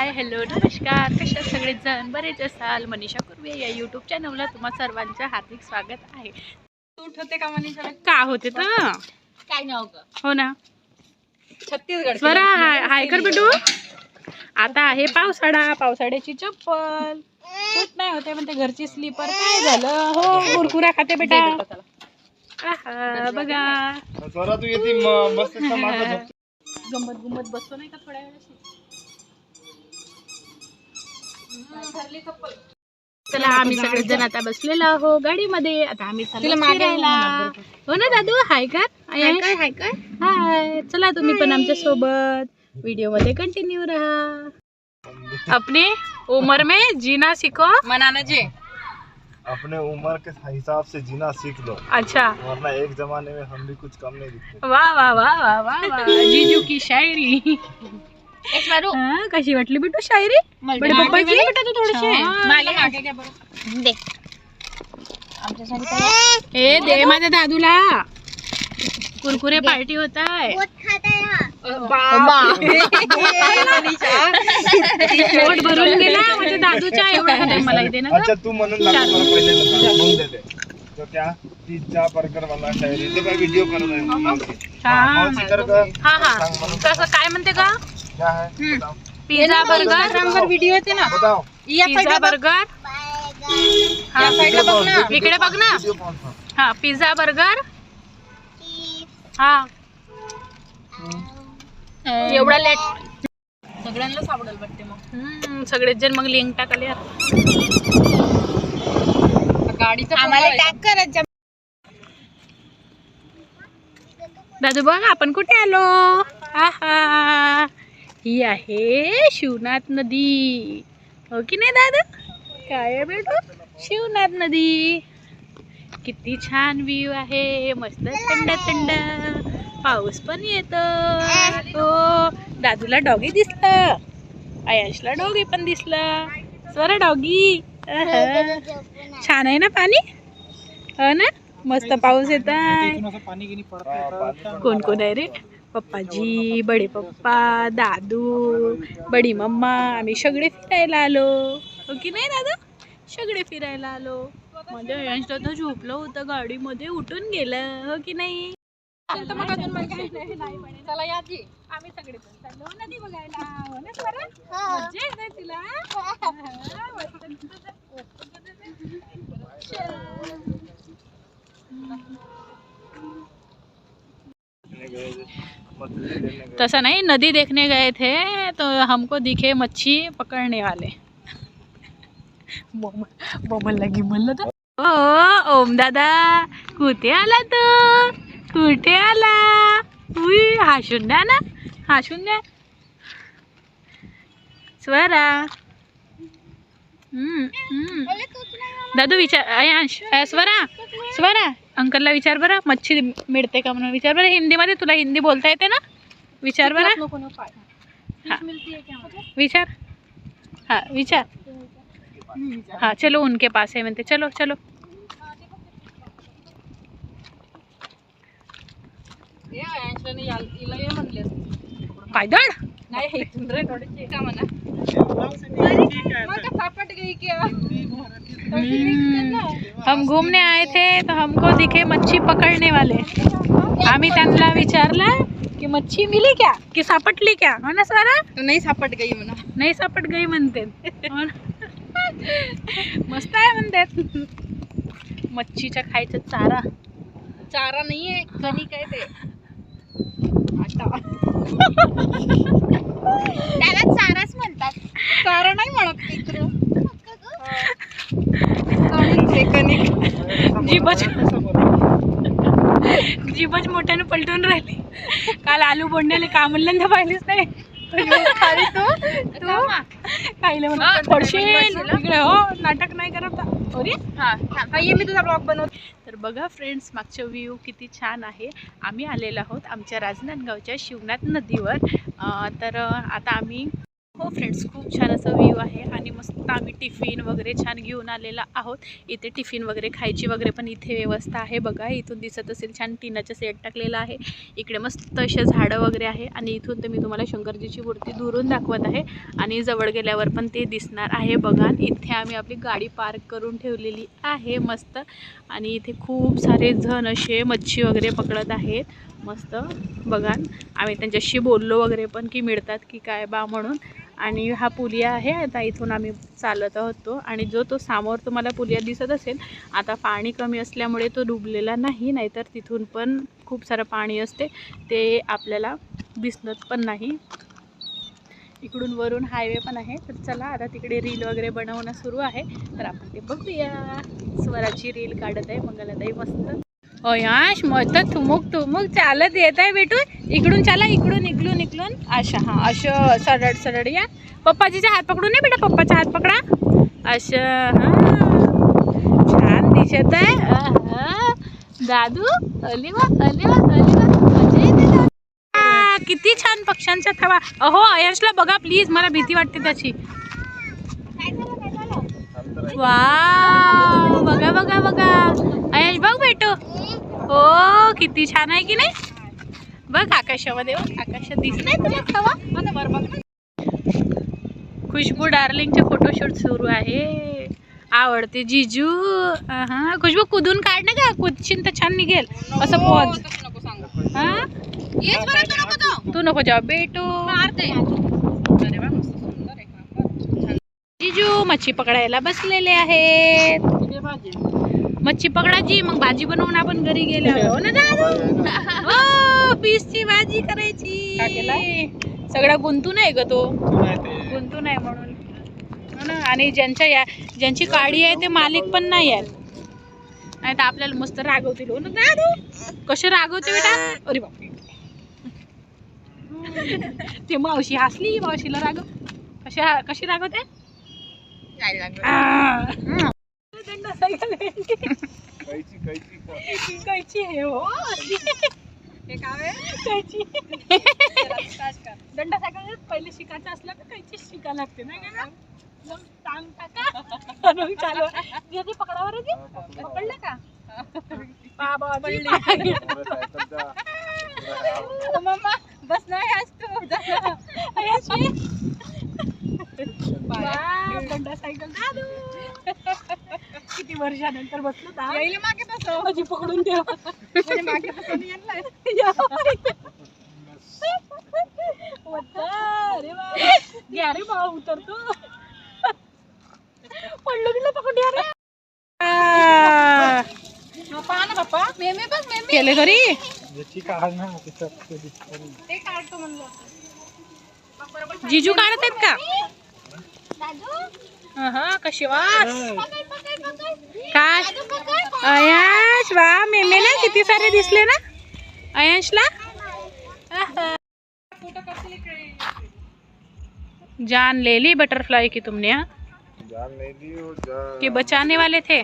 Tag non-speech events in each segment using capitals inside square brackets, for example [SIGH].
Hi hello नमस्कार. कशा सगळेच जण बरेच असाल. मनीषा कुर्वे या युट्यूब चॅनलला तुम्हा सर्वांचं हार्दिक स्वागत आहे. सूट होते का मनीषाला का होते तर? काय नाव हो ना. छत्तीसगड स्वरा हाय हाय कर बेटू. आता आहे पावसाळा. पावसाळ्याची चप्पल. सूट नाही होते म्हणते घरची स्लीपर. काय झालं? हो कुरकुरा खाते बेटा. आहा, बघा. स्वरा तू येते मस्त. [LAUGHS] गंमत गुंमत बसतो नाही का थोड्या वेळाशी चला आम्ही सगळे जण आता बसलेलो आहो गाडीमध्ये. आता आम्ही फिरायला. हो ना दादू? हाय कर हाय हाय. कर हाय चला तुम्ही पण आमच्यासोबत. व्हिडिओमध्ये कंटिन्यू रहा. अपने उम्र में जीना सीखो. मनानं जे अपने उम्र के हिसाब से जीना सीख लो. अच्छा. वरना एक जमाने में हम भी कुछ कम नहीं दिखते. वाह वाह वाह वाह वाह वाह. जीजू की शायरी. हा, कशी वाटली बेटू शायरी? बडे पप्पाची? छान. बरं. दे. ए दे माझ्या दादूला. कुरकुरे पार्टी होत आहे पोट [LAUGHS] भरून गेला. माझ्या दादूच्या एवढा खाते मला इथे ना. अच्छा तू म्हणून लागला मला पहिले नका. मग देते तो क्या पिझ्झा बर्गर वाला शायरी. तो काय व्हिडिओ करत आहे? मावशी. हा. मावशी कर का? हा हा. सांग म्हणून. कसं काय म्हणते का क्या है? बताओ. Pizza burger. व्हिडिओ येते ना। बताओ। या पिझ्झा बर्गर। हा साईडला बघ ना. इकडे बघ ना. हा पिझ्झा बर्गर। हा। एवढा लेट सगळ्यांना सापडेल वाटते मग. हम्म, सगळेच जण मग लिंक टाकले गाडीचं आम्हाला टॅग करायचं. दादू बघ आपण कुठे आलो? आहा. ही आहे शिवनाथ नदी. हो की नाही दादा? काय आहे बेटू? शिवनाथ नदी. किती छान व्ह्यू आहे. मस्त थंड थंड. पाऊस पण येतो. हो. दादूला डॉगी दिसलं. आयांशला डॉगी पण दिसलं. स्वरा डॉगी. छान आहे ना पाणी? हो ना? मस्त पाऊस येत आहे कोण कोण आहे रे? पप्पाजी बडे पप्पा दादू बडी मम्मा आम्ही सगळे फिरायला आलो. हो की नाही दादा? सगळे फिरायला आलो. मध्ये यश दादा झोपलं होतं गाडीमध्ये उठून गेलं. हो की नाही? चला या आम्ही सगळे चाललो. हो, नदी बघायला. हो ना स्वरा? मज्जा येते तुला. तसा नहीं नदी देखने गए थे तो हमको दिखे मच्छी पकड़ने वाले। बोमल लगी म्हणलं तर ओ ओम दादा कुठे आला तू कुठे आला। उई हाशून द्या ना हाशून द्या स्वरा। हम्म, हम्म. दादू विचार स्वरा स्वरा। अंकलला विचार बरं मच्छी मिळते का म्हणून विचार बरं. हिंदीमध्ये तुला हिंदी बोलता येते ना? विचार बरं. विचार. हाँ विचार. हाँ चलो उनके पास है म्हणते. चलो चलो. पायदळ? नाही थोडीशी का म्हणा? मग का सापट गई क्या हम घूमने आए थे तो हमको दिखे मच्छी पकड़ने वाले। आम्ही त्यांना विचारलं की मच्छी मिली क्या? की सापटली क्या? हो ना स्वरा तू नाही सापट गई म्हणा. नाही सापट गई म्हणते. हो? मस्त आहे म्हणतात मच्छीच्या खायचं चारा. चारा नाहीये कणी काय ते. आटा. त्याला चाराच म्हणतात. चारा नाही म्हणत इकडं कणिक ते कणिक जीभच जीभच मोठ्यानं पलटून राहिली. काल आलू बोंड्याले का म्हणलं पाहिलीच नाही. हा, नाटक नाही करत. मी तुझा ब्लॉग बनवते. तर बघा फ्रेंड्स व्ह्यू किती छान आहे. आम्ही आलेलो आहोत आमच्या राजनांदगावच्या शिवनाथ नदीवर. तर आता आम्ही हो फ्रेंड्स खूप छान असा व्ह्यू आहे आणि मस्त आम्ही टिफिन वगैरे छान घेऊन आलेला आहोत. इथे टिफिन वगैरे खायची वगैरे पण इथे व्यवस्था आहे. बघा इथून दिसत असेल छान टिनाचा सेट टाकलेलं आहे. इकडे मस्त असे झाडं वगैरे आहे आणि इथून तर मी तुम्हाला शंकरजीची मूर्ती दुरून दाखवत आहे आणि जवळ गेल्यावर पण ते दिसणार आहे. बघा इथे आम्ही आपली गाडी पार्क करून ठेवलेली आहे मस्त आणि इथे खूप सारे जण असे मच्छी वगैरे पकडत आहेत. मस्त बघा आम्ही त्यांच्याशी बोललो वगैरे पण की मिळतात की काय बा म्हणून. आणि हा पुलिया आहे. आता इथून आम्ही चालत होतो आणि जो तो समोर तुम्हाला पुलिया दिसत असेल आता पाणी कमी असल्यामुळे तो डुबलेला नाही नाहीतर तिथून पण खूप सारं पाणी असते. ते आपल्याला दिसत पण नाही. इकडून वरून हायवे पण आहे. तर चला आता तिकडे रील वगैरे बनवणं सुरू आहे. तर आपण ते बघूया. स्वराची रील काढत आहे. मंगलाताई मस्त. अयाश मस्त थुमुक थुमुक चालत येत आहे बेटून इकडून चला इकडून इकडून इकडून. अशा हा असं सरळ सरळ या. पप्पाजीचा हात पकडून नाही बेटा पप्पाचा हात पकडा. असं हा. छान दिसत आहे. दादू अलिवा अलिवा अलिवा. अजय दादा. आ, किती छान पक्ष्यांचा थवा. अहो अयशला बघा प्लीज मला भीती वाटते त्याची. वा बघा बघा बघा. अयश बघ बेटो. हो किती छान आहे की नाही? बघ आकाशामध्ये बघ आकाशात दिसतंय तुला थवा मला बरं बघ खुशबू डार्लिंगचे फोटोशूट सुरू आहे. आवडते जिजू. हा खुशबू कुदून काढ ना का कुदशील तर छान निघेल. असं सांगू. हा? तू नको जाऊ. बेटू. जिजू मच्छी पकडायला बसलेले आहेत? मच्छी पकडायची मग भाजी बनवून आपण घरी गेलो. हो ना दादू? हो पीसची भाजी करायची? सगळा गुंतून आहे ग तो? गुंतून आहे म्हणून. हो ना? आणि ज्यांच्या या ज्यांची काळी आहे ते मालिक पण नाही आहेत. नाही तर आपल्याला मस्त रागवतील. हो ना दादू? कसे रागवते बेटा? अरे बाप ते मावशी हसली मावशीला रागव कशी कशी रागवते. दंडा सायकल आहे. कैची कैची का? कैची आहे हो. हे काय? कैची. दंडा सायकल पहिले शिकायचं असलं तर कैची शिका लागते ना का मग टांग टाका चालू पकडावर होती पकडलं का बाबा पडली. मम्मा बस नाही आज तू सायकल. दादू. किती वर्षानंतर बसलो दा यायला मागे बसव. माझी पकडून ठेव. म्हणजे मागे यांना. अरे. घ्या रे बा उतरतो पडलो बिलो पकडूया रे. पहा ना पप्पा मेमे बघ मेमे. केले घरी? जिजू काढत आहेत का? कशी वास? काय अयांश वा मेमे ना किती सारे दिसले ना? अयांशला. जान ले ली बटरफ्लाई की तुमने हाँ? जान नहीं दी और जान कि बचाने वाले थे?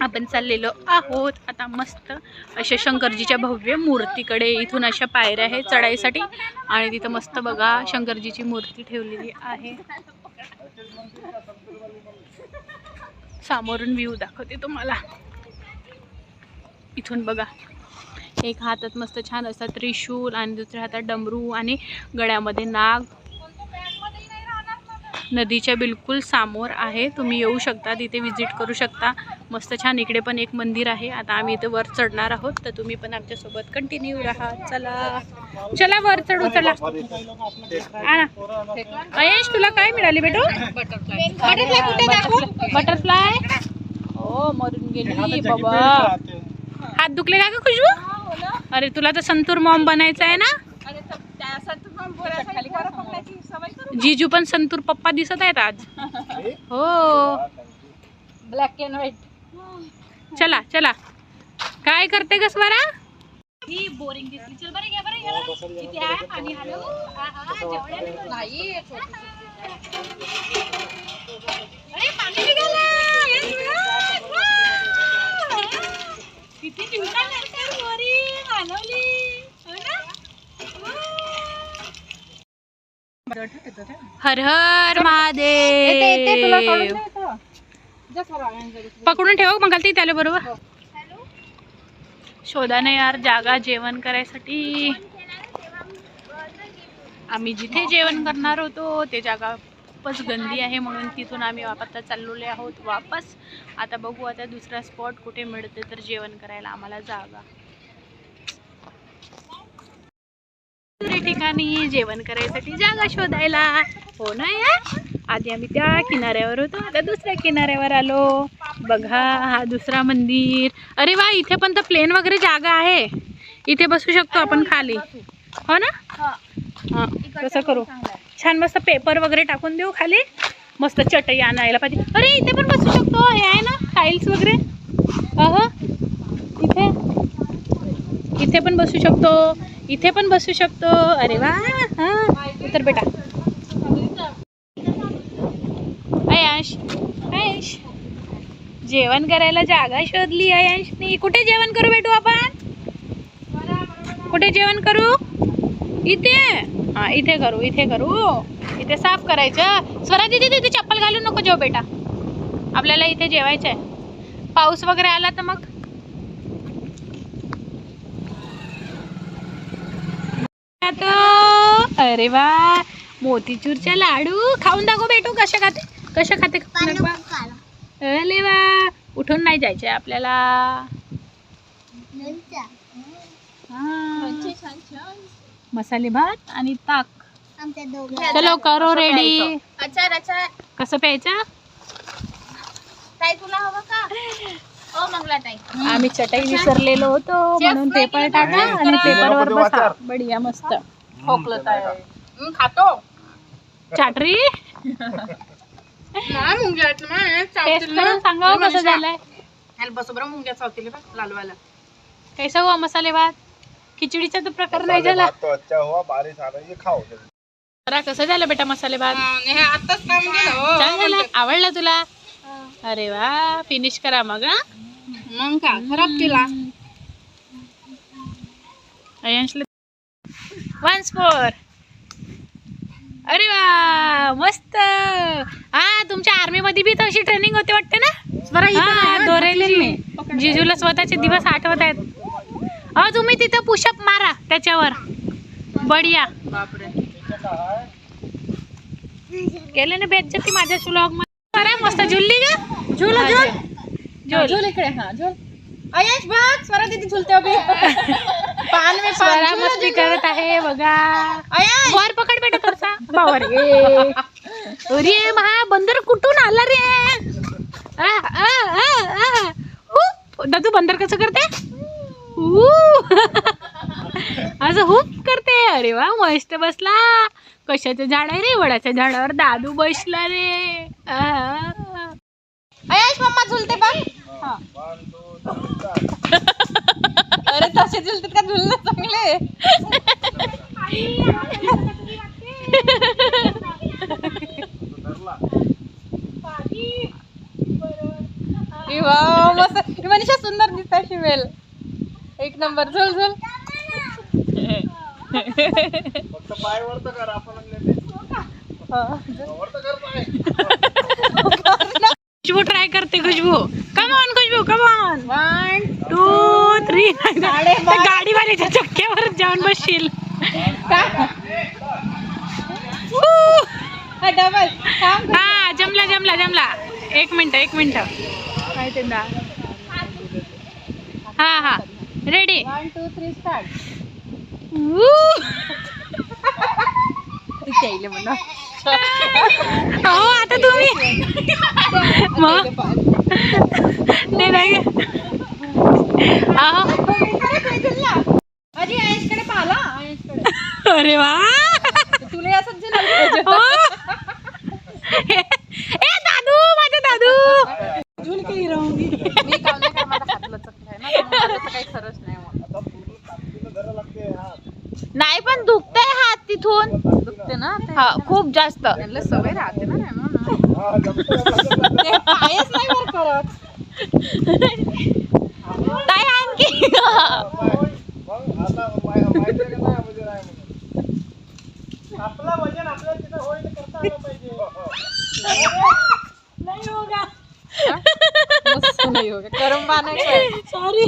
आपण चाललेलो आहोत. आता मस्त अशा शंकरजीच्या भव्य मूर्तीकडे. इथून अशा पायऱ्या आहेत चढाईसाठी. आणि तिथं मस्त बघा शंकरजीची मूर्ती ठेवलेली आहे. सामोरून व्ह्यू दाखवते तुम्हाला. इथून बघा. एक हातात मस्त छान असा त्रिशूल आणि दुसऱ्या हातात डमरू आणि गळ्यामध्ये नाग. नदीच्या बिलकुल समोर आहे. तुम्ही येऊ शकता तिथे विजिट करू शकता. मस्त छान इकडे पण एक मंदिर आहे. आता आम्ही इथे वर चढणार आहोत. तर तुम्ही पण आमच्यासोबत कंटिन्यू राहा. चला. चला वर चढू चला. अयश तुला काय मिळाली बेटो? बटरफ्लाय बटरफ्लाय कुठे दाखवू? बटरफ्लाय हो मरून गेली बाबा. हात दुखले का ग खुशबू? अरे तुला तर संतूर मॉम बनायचं आहे ना? संतूर पण बोलायचं खाली पोरं पकडायची सवय करू जिजू पण संतूर पप्पा दिसत आहेत आज हो ब्लॅक अँड व्हाईट चला चला काय करते ग स्वरा ही बोरिंग दिसली चल बरं घ्या बरं घ्या बरं. किती आहे पाणी हॅलो नाही अरे पाणी निघालं Yes, yes. Wow. किती दिवसानंतर बोरिंग आणवली हो ना? Wow. हर हर महादेव. पकडून ठेव मग ती त्याला बरोबर. शोधा नाही यार जागा जेवण करायसाठी. आम्ही जिथे जेवण करणार होतो ते जागा खूपच गंदी आहे म्हणून तिथून आम्ही आता चाललेले आहोत. वापस. आता बघू आता दुसरा स्पॉट कुठे मिळते तर जेवण करायला आम्हाला जागा दुसऱ्या ठिकाणी जेवण करायसाठी जागा शोधायला. हो ना यार आधी आम्ही त्या किनाऱ्यावर होतो आता दुसऱ्या किनाऱ्यावर आलो. बघा हा दुसरा मंदिर. अरे वा इथे पण तर प्लेन वगैरे जागा आहे. इथे बसू शकतो आपण खाली. हो ना? हां. कसं करू. छान मस्त पेपर वगैरे टाकून देऊ खाली. मस्त चटई आणायला पाहिजे. अरे इथे पण बसू शकतो. हे आहे ना टाईल्स वगैरे? अहो इथे? इथे पण बसू शकतो. इथे पण बसू शकतो. अरे वा. हाँ. तर बेटा. अयांश अयांश जेवण करायला जागा शोधली अयांशनी कुठे जेवण करू बेटू आपण? कुठे जेवण करू? इथे. हा, इथे करू इथे करू. इथे साफ़ करायचं. स्वरा दिदी तिथे चप्पल घालू नको जेव बेटा. आपल्याला इथे जेवायचं आहे पाऊस वगैरे आला तर मग? आता अरे वा. मोतीचूरच्या लाडू खाऊन दाखव बेटू कशा खाते? कशा खाते. अरे वा. उठून नाही जायचंय आपल्याला. हा. मसाले भात आणि ताक. चलो करो रेडी अच्छा अच्छा. कसं प्यायचं? ताई तुला हवं का? [LAUGHS] आम्ही चटई विसरलेलो होतो म्हणून पेपर टाका आणि पेपरवर बसा. बढिया मस्त. खोकलत आहे. खातो. चाटरी? सांगा कसं झालंय. बस बरं मुंग्या चावतील बघ लालवाला कैसा हुआ मसाले भात? खिचडीचा तर प्रकार नाही झाला. बात तो अच्छा हुआ बारिश आ रही है खाओ. जरा कसं झालं बेटा मसाले भात? हे आताच हो. आवडला तुला? अरे वा फिनिश करा मग मग का? खराब केला. वन्स फोर अरे वा मस्त. हा तुमच्या आर्मी मध्ये बी तशी ट्रेनिंग होते वाटते ना? दोरेली जिजूला स्वतःचे दिवस आठवत आहेत. अहो तुम्ही तिथं पुशअप मारा त्याच्यावर. बढिया. केले ना बेज्जती माझ्या मध्ये? अरे मस्त झुलली ग झुल झुल। झोल। इकडे हा झोल। अयश बघ स्वरा दिदी झुलते अभि। [LAUGHS] पान में स्वरा पान मस्ती करत आहे बघा। अयश वर पकड बेटा थोडसा बावर अरे महा बंदर कुठून आला रे? आ, आ, आ, आ. दादू बंदर कसं करते. [LAUGHS] असं हुप अरे वा मस्त बसला. कशाचं झाड आहे रे? वडाच्या झाडावर दादू बसला रे. अयश मम्मा झुलते पण. अरे तसे झुलते का? झुलणं चांगले मस्त. मनीषा सुंदर दिसता शिवेल. एक नंबर झुल झुल. फक्त पाय वर तर कर आपण आपले हा. वर तर कर पाय. खुशबू ट्राय करते Khushboo. Come on Khushboo come on One, two three गाडीवाल्याच्या चक्क्यावर जाऊन बसशील. हा, हा जमला जमला जमला. एक मिनिट एक मिनिट. काय हा हा. Ready one two three start म्हणा हो आता तुम्ही. मग नाही नाही. अरे वा तुला असंच झालं हो. ए दादू माझा दादू झुल के राहूंगी मी कावले काय माझा हात लचकलाय ना त्यामुळे मला तर काही खरंच नाही मग. आता पूर्ण ताकदीनं धरावं लागते हात नाही पण दुखतंय हात तिथून दुखते ना हा खूप जास्त. त्यांना सवय राहते ना हा. पायच नाही वर करत. काय आणखी. होगा मस्त नाही होगा. सॉरी